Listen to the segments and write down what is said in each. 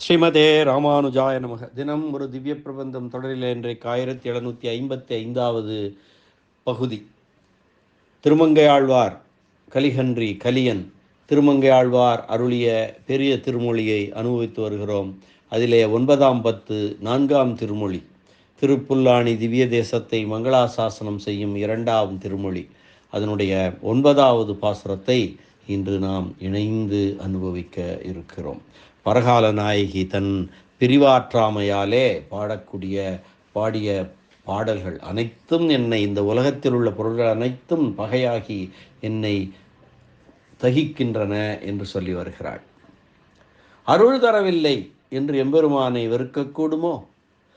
ஸ்ரீமதே ராமானுஜாய நமக. தினம் ஒரு திவ்ய பிரபந்தம் தொடரில் இன்றைக்கு ஆயிரத்தி எழுநூற்றி ஐம்பத்தி ஐந்தாவது பகுதி. திருமங்கையாழ்வார் கலிகன்றி கலியன். திருமங்கையாழ்வார் அருளிய பெரிய திருமொழியை அனுபவித்து வருகிறோம். அதிலே ஒன்பதாம் பத்து நான்காம் திருமொழி. திருப்புல்லாணி திவ்ய தேசத்தை மங்களாசாசனம் செய்யும் இரண்டாம் திருமொழி. அதனுடைய ஒன்பதாவது பாசுரத்தை இன்று நாம் இணைந்து அனுபவிக்க இருக்கிறோம். பரகால நாயகி தன் பிரிவாற்றாமையாலே பாடக்கூடிய பாடிய பாடல்கள் அனைத்தும் என்னை இந்த உலகத்தில் உள்ள பொருள்கள் அனைத்தும் பகையாகி என்னை தகிக்கின்றன என்று சொல்லி வருகிறாள். அருள் தரவில்லை என்று எம்பெருமானை வெறுக்கக்கூடுமோ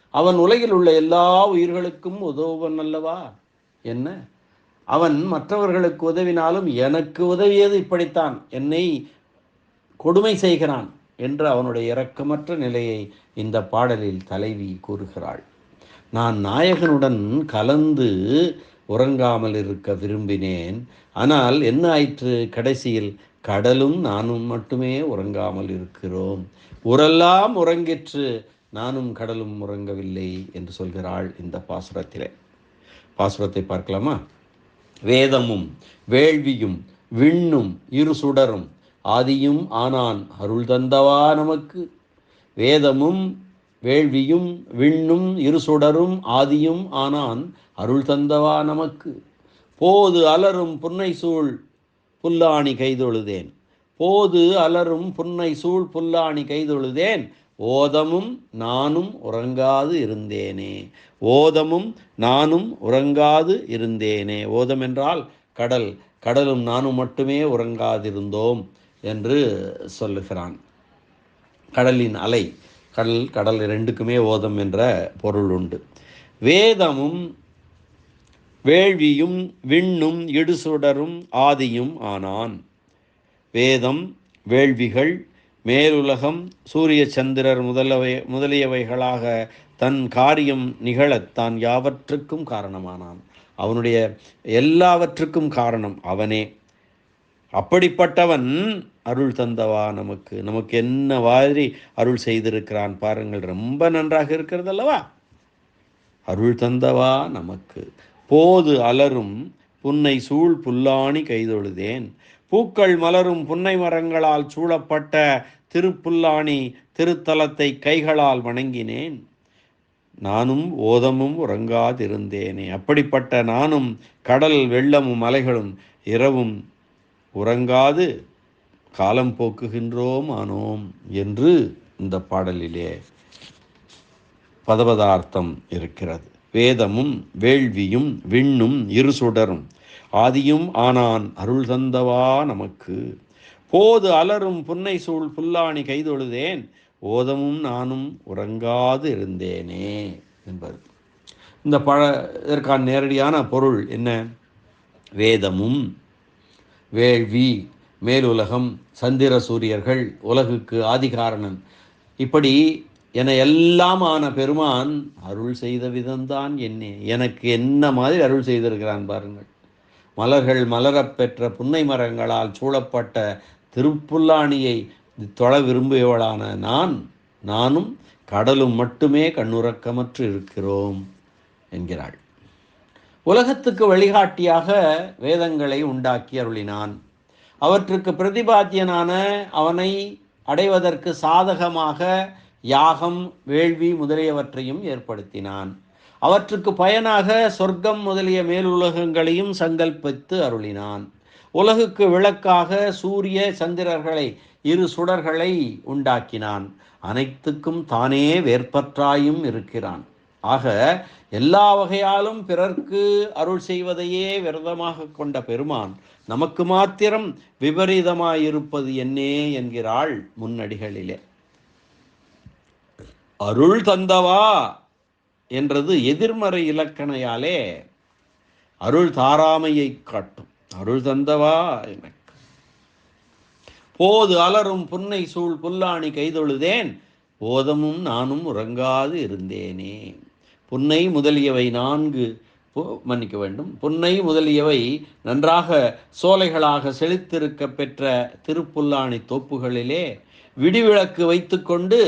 அவன் உலகில் உள்ள எல்லா உயிர்களுக்கும் உதவுவன் அல்லவா? என்ன? அவன் மற்றவர்களுக்கு உதவினாலும் எனக்கு உதவியது இப்படித்தான். என்னை கொடுமை செய்கிறான். என்று அவனுடைய இரக்கமற்ற நிலையை இந்த பாடலில் தலைவி கூறுகிறாள். நான் நாயகனுடன் கலந்து உறங்காமல் இருக்க விரும்பினேன். ஆனால் என்ன ஆயிற்று? கடைசியில் கடலும் நானும் மட்டுமே உறங்காமல் இருக்கிறோம். உரெல்லாம் உறங்கிற்று. நானும் கடலும் உறங்கவில்லை என்று சொல்கிறாள் இந்த பாசுரத்திலே. பாசுரத்தை பார்க்கலாமா? வேதமும் வேள்வியும் விண்ணும் இரு சுடரும் ஆதியும் ஆனான் அருள் தந்தவா நமக்கு. வேதமும் வேள்வியும் விண்ணும் இருசுடரும் ஆதியும் ஆனான் அருள் தந்தவா நமக்கு. போது அலரும் புன்னை சூழ் புல்லாணி கைதொழுதேன். போது அலரும் புன்னை சூழ் புல்லாணி கைதொழுதேன். ஓதமும் நானும் உறங்காது இருந்தேனே. ஓதமும் நானும் உறங்காது இருந்தேனே. ஓதம் என்றால் கடல். கடலும் நானும் மட்டுமே உறங்காதிருந்தோம். என்று சொல்லுகிறான். கடலின் அலை கடல் கடல் ரெண்டுக்குமே ஓதம் என்ற பொருள் உண்டு. வேதமும் வேள்வியும் விண்ணும் இடுசுடரும் ஆதியும் ஆனான். வேதம் வேள்விகள் மேலுலகம் சூரிய சந்திரர் முதலவை முதலியவைகளாக தன் காரியம் நிகழத் தான் யாவற்றுக்கும் காரணமானான். அவனுடைய எல்லாவற்றுக்கும் காரணம் அவனே. அப்படிப்பட்டவன் அருள் தந்தவா நமக்கு. நமக்கு என்ன மாதிரி அருள் செய்திருக்கிறான் பாருங்கள். ரொம்ப நன்றாக இருக்கிறது அல்லவா அருள் தந்தவா நமக்கு. போது அலரும் புன்னை சூழ் புல்லாணி கைதொழுதேன். பூக்கள் மலரும் புன்னை மரங்களால் சூழப்பட்ட திருப்புல்லாணி திருத்தலத்தை கைகளால் வணங்கினேன். நானும் ஓதமும் உறங்காதிருந்தேனே. அப்படிப்பட்ட நானும் கடல் வெள்ளமும் மலைகளும் இரவும் உறங்காது காலம் போக்குகின்றோம் ஆனோம் என்று இந்த பாடலிலே பதபதார்த்தம் இருக்கிறது. வேதமும் வேள்வியும் விண்ணும் இரு சுடரும் ஆதியும் ஆனான் அருள் தந்தவா நமக்கு. போது அலரும் புன்னை சூழ் புல்லாணி கைதொழுதேன் ஓதமும் நானும் உறங்காது இருந்தேனே என்பது. இந்த பழ இதற்கான நேரடியான பொருள் என்ன? வேதமும் வேள்வி மேலுலகம் சந்திர சூரியர்கள் உலகுக்கு ஆதிகாரணன். இப்படி என எல்லாம் ஆன பெருமான் அருள் செய்த விதம்தான் என்ன. எனக்கு என்ன மாதிரி அருள் செய்திருக்கிறான் பாருங்கள். மலர்கள் மலரப் பெற்ற புன்னை மரங்களால் சூழப்பட்ட திருப்புல்லாணியை தொழ விரும்பியவளான நான் நானும் கடலும் மட்டுமே கண்ணுறக்கமற்று இருக்கிறோம் என்கிறாள். உலகத்துக்கு வழிகாட்டியாக வேதங்களை உண்டாக்கி அருளினான். அவற்றுக்கு பிரதிபாத்தியனான அவனை அடைவதற்கு சாதகமாக யாகம் வேள்வி முதலியவற்றையும் ஏற்படுத்தினான். அவற்றுக்கு பயனாக சொர்க்கம் முதலிய மேலுலகங்களையும் சங்கல்பித்து அருளினான். உலகுக்கு விளக்காக சூரிய சந்திரர்களை இரு சுடர்களை உண்டாக்கினான். அனைத்துக்கும் தானே வேற்பற்றாயும் இருக்கிறான். ஆக எல்லா வகையாலும் பிறர்க்கு அருள் செய்வதையே விரதமாக கொண்ட பெருமான் நமக்கு மாத்திரம் விபரீதமாயிருப்பது என்னே என்கிறாள் முன்னடிகளிலே. அருள் தந்தவா என்றது எதிர்மறை இலக்கணையாலே அருள் தாராமையை காட்டும். அருள் தந்தவா எனக்கு போது அலரும் புன்னை சூழ் புல்லாணி கைதொழுதேன் போதமும் நானும் உறங்காது இருந்தேனே. புன்னை முதலியவை நான்கு மன்னிக்க வேண்டும். புன்னை முதலியவை நன்றாக சோலைகளாக செழித்திருக்க பெற்ற திருப்புல்லாணி தோப்புகளிலே விடிவிளக்கு வைத்துக்கொண்டு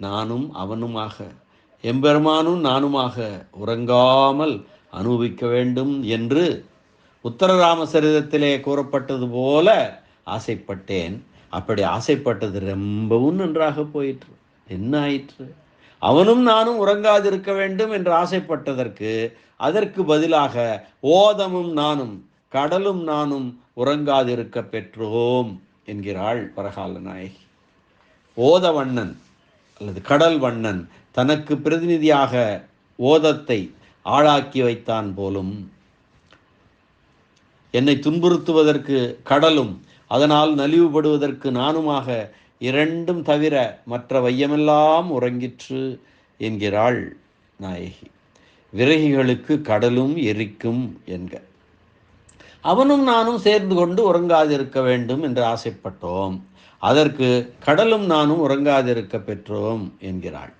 நானும் அவனுமாக எம்பெருமானும் நானுமாக உறங்காமல் அனுபவிக்க வேண்டும் என்று உத்தரராமசரிதத்திலே கூறப்பட்டது போல ஆசைப்பட்டேன். அப்படி ஆசைப்பட்டது ரொம்பவும் நன்றாக போயிற்று. என்ன ஆயிற்று? அவனும் நானும் உறங்காதிருக்க வேண்டும் என்று ஆசைப்பட்டதற்கு அதற்கு பதிலாக ஓதமும் நானும் கடலும் நானும் உறங்காதிருக்க பெற்றோம் என்கிறாள் பரகால நாயகி. ஓதவண்ணன் அல்லது கடல் வண்ணன் தனக்கு பிரதிநிதியாக ஓதத்தை ஆளாக்கி வைத்தான் போலும் என்னை துன்புறுத்துவதற்கு கடலும் அதனால் நலிவுபடுவதற்கு நானுமாக இரண்டும் தவிர மற்ற வையமெல்லாம் உறங்கிற்று என்கிறாள் நாயகி. விறகிகளுக்கு கடலும் எரிக்கும் என்க. அவனும் நானும் சேர்ந்து கொண்டு உறங்காதிருக்க வேண்டும் என்று ஆசைப்பட்டோம். அதற்கு கடலும் நானும் உறங்காதிருக்க பெற்றோம் என்கிறாள்.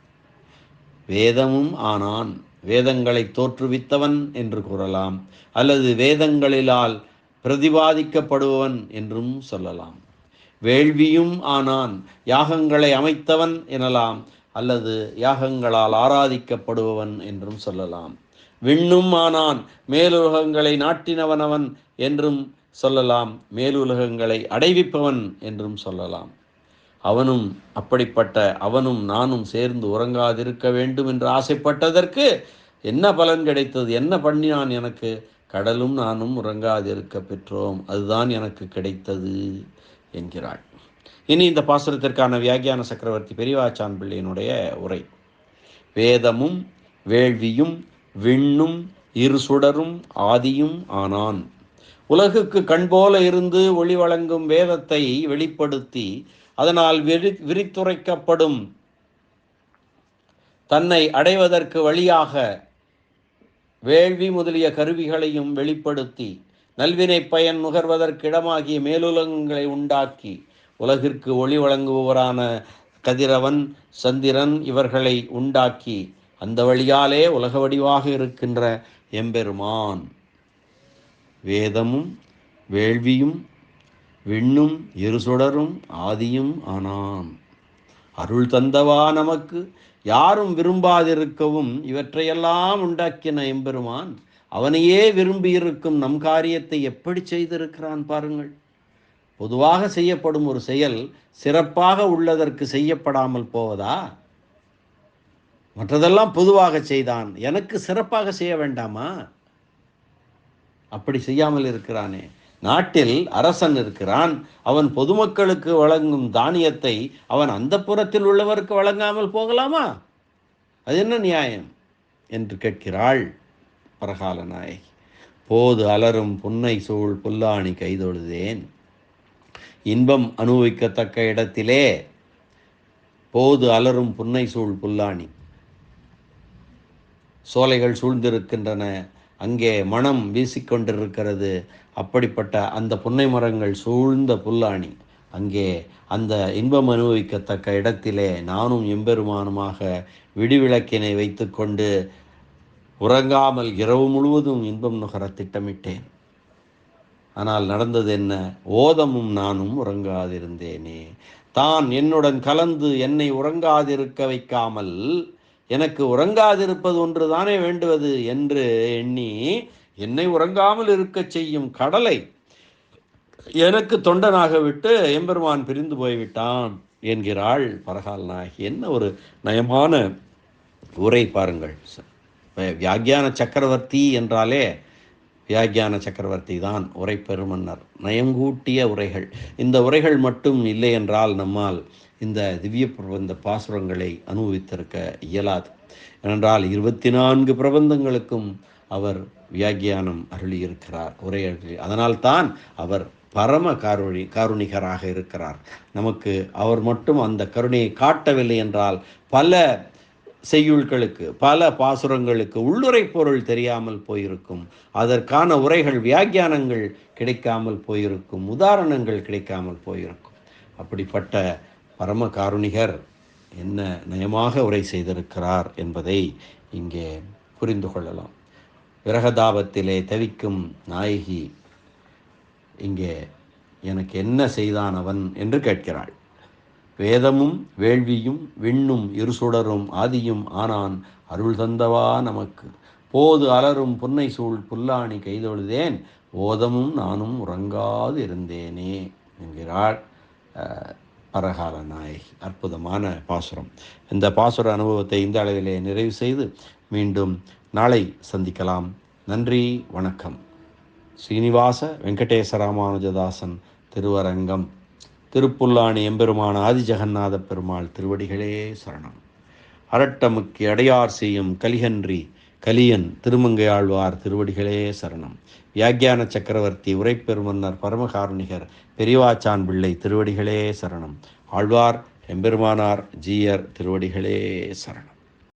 வேதமும் ஆனான். வேதங்களை தோற்றுவித்தவன் என்று கூறலாம். அல்லது வேதங்களிலால் பிரதிபாதிக்கப்படுபவன் என்றும் சொல்லலாம். வேள்வியும் ஆனான். யாகங்களை அமைத்தவன் எனலாம் அல்லது யாகங்களால் ஆராதிக்கப்படுபவன் என்றும் சொல்லலாம். விண்ணும் ஆனான். மேலுலகங்களை நாட்டினவனவன் என்றும் சொல்லலாம். மேலுலகங்களை அடைவிப்பவன் என்றும் சொல்லலாம். அவனும் அப்படிப்பட்ட அவனும் நானும் சேர்ந்து உறங்காதிருக்க வேண்டும் என்று ஆசைப்பட்டதற்கு என்ன பலன் கிடைத்தது? என்ன பண்ணினான் எனக்கு? கடலும் நானும் உறங்காதிருக்க பெற்றோம். அதுதான் எனக்கு கிடைத்தது. என்கிறாள். இனி இந்த பாசுரத்திற்கான வியாகியான சக்கரவர்த்தி பெரியவாச்சான் பிள்ளையினுடைய உரை. வேதமும் வேள்வியும் விண்ணும் இரு சுடரும் ஆதியும் ஆனான். உலகுக்கு கண்போல இருந்து ஒளி வழங்கும் வேதத்தை வெளிப்படுத்தி அதனால் விரி விரித்துரைக்கப்படும் தன்னை அடைவதற்கு வழியாக வேள்வி முதலிய கருவிகளையும் வெளிப்படுத்தி நல்வினை பயன் நுகர்வதற்கிடமாகிய மேலுலகங்களை உண்டாக்கி உலகிற்கு ஒளி வழங்குபவரான கதிரவன் சந்திரன் இவர்களை உண்டாக்கி அந்த வழியாலே உலக வடிவாக இருக்கின்ற எம்பெருமான். வேதமும் வேள்வியும் விண்ணும் இருசுடரும் ஆதியும் ஆனான். அருள் தந்தவா நமக்கு யாரும் விரும்பாதிருக்கவும் இவற்றையெல்லாம் உண்டாக்கின எம்பெருமான் அவனையே விரும்பியிருக்கும் நம் காரியத்தை எப்படி செய்திருக்கிறான் பாருங்கள். பொதுவாக செய்யப்படும் ஒரு செயல் சிறப்பாக உள்ளதற்கு செய்யப்படாமல் போவதா? மற்றதெல்லாம் பொதுவாக செய்தான். எனக்கு சிறப்பாக செய்ய வேண்டாமா? அப்படி செய்யாமல் இருக்கிறானே. நாட்டில் அரசன் இருக்கிறான். அவன் பொதுமக்களுக்கு வழங்கும் தானியத்தை அவன் அந்த புறத்தில் உள்ளவருக்கு வழங்காமல் போகலாமா? அது என்ன நியாயம்? என்று கேட்கிறாள். பரகால நாயகி போது அலரும் புன்னை சூழ் புல்லாணி கைதொழுதேன். இன்பம் அனுபவிக்கத்தக்க இடத்திலே போது அலரும் புன்னை சூழ் புல்லாணி. சோலைகள் சூழ்ந்திருக்கின்றன அங்கே மனம் வீசிக்கொண்டிருக்கிறது அப்படிப்பட்ட அந்த புன்னை மரங்கள் சூழ்ந்த புல்லாணி. அங்கே அந்த இன்பம் அனுபவிக்கத்தக்க இடத்திலே நானும் எம்பெருமானுமாக விடிவிளக்கினை வைத்துக்கொண்டு உறங்காமல் இரவு முழுவதும் இன்பம் நுகர திட்டமிட்டேன். ஆனால் நடந்தது என்ன? ஓதமும் நானும் உறங்காதிருந்தேனே. தான் என்னுடன் கலந்து என்னை உறங்காதிருக்க வைக்காமல் எனக்கு உறங்காதிருப்பது ஒன்றுதானே வேண்டுவது என்று எண்ணி என்னை உறங்காமல் இருக்கச் செய்யும் கடலை எனக்கு தொண்டனாக விட்டு எம்பெருமான் பிரிந்து போய்விட்டான் என்கிறாள் பரகால் நாயகி. என்ன ஒரு நயமான உரை பாருங்கள். வியாக்கியான சக்கரவர்த்தி என்றாலே வியாக்கியான சக்கரவர்த்தி தான் உரை பெருமன்னர் நயங்கூட்டிய உரைகள். இந்த உரைகள் மட்டும் இல்லை என்றால் நம்மால் இந்த திவ்ய பிரபந்த பாசுரங்களை அனுபவித்திருக்க இயலாது. ஏனென்றால் இருபத்தி நான்கு பிரபந்தங்களுக்கும் அவர் வியாக்கியானம் அருளியிருக்கிறார் உரை அருளி அதனால்தான் அவர் பரம காருணி காருணிகராக இருக்கிறார். நமக்கு அவர் மட்டும் அந்த கருணையை காட்டவில்லை என்றால் பல செய்யுள்களுக்கு பல பாசுரங்களுக்கு உள்ளுரை பொருள் தெரியாமல் போயிருக்கும். அதற்கான உரைகள் வியாக்கியானங்கள் கிடைக்காமல் போயிருக்கும். உதாரணங்கள் கிடைக்காமல் போயிருக்கும். அப்படிப்பட்ட பரம காருணிகர் என்ன நயமாக உரை செய்திருக்கிறார் என்பதை இங்கே புரிந்து கொள்ளலாம். விரகதாபத்திலே தவிக்கும் நாயகி இங்கே எனக்கு என்ன செய்தான் அவன் என்று கேட்கிறாள். வேதமும் வேள்வியும் விண்ணும் இருசுடரும் ஆதியும் ஆனான் அருள் தந்தவா நமக்கு. போது அலரும் புன்னை சூழ் புல்லாணி கைதொழுதேன் ஓதமும் நானும் உறங்காது இருந்தேனே என்கிறாள் பரகால நாயகி. அற்புதமான பாசுரம். இந்த பாசுர அனுபவத்தை இந்த அளவிலே நிறைவு செய்து மீண்டும் நாளை சந்திக்கலாம். நன்றி வணக்கம். ஸ்ரீனிவாச வெங்கடேச ராமானுஜதாசன் திருவரங்கம். திருப்புல்லாணி எம்பெருமான ஆதிஜெகநாத பெருமாள் திருவடிகளே சரணம். அரட்டமுக்கி அடையார் செய்யும் கலிகன்றி கலியன் திருமங்கையாழ்வார் திருவடிகளே சரணம். வியாக்கியான சக்கரவர்த்தி உரைப்பெருமன்னர் பரமகாருணிகர் பெரியவாச்சான் பிள்ளை திருவடிகளே சரணம். ஆழ்வார் எம்பெருமானார் ஜீயர் திருவடிகளே சரணம்.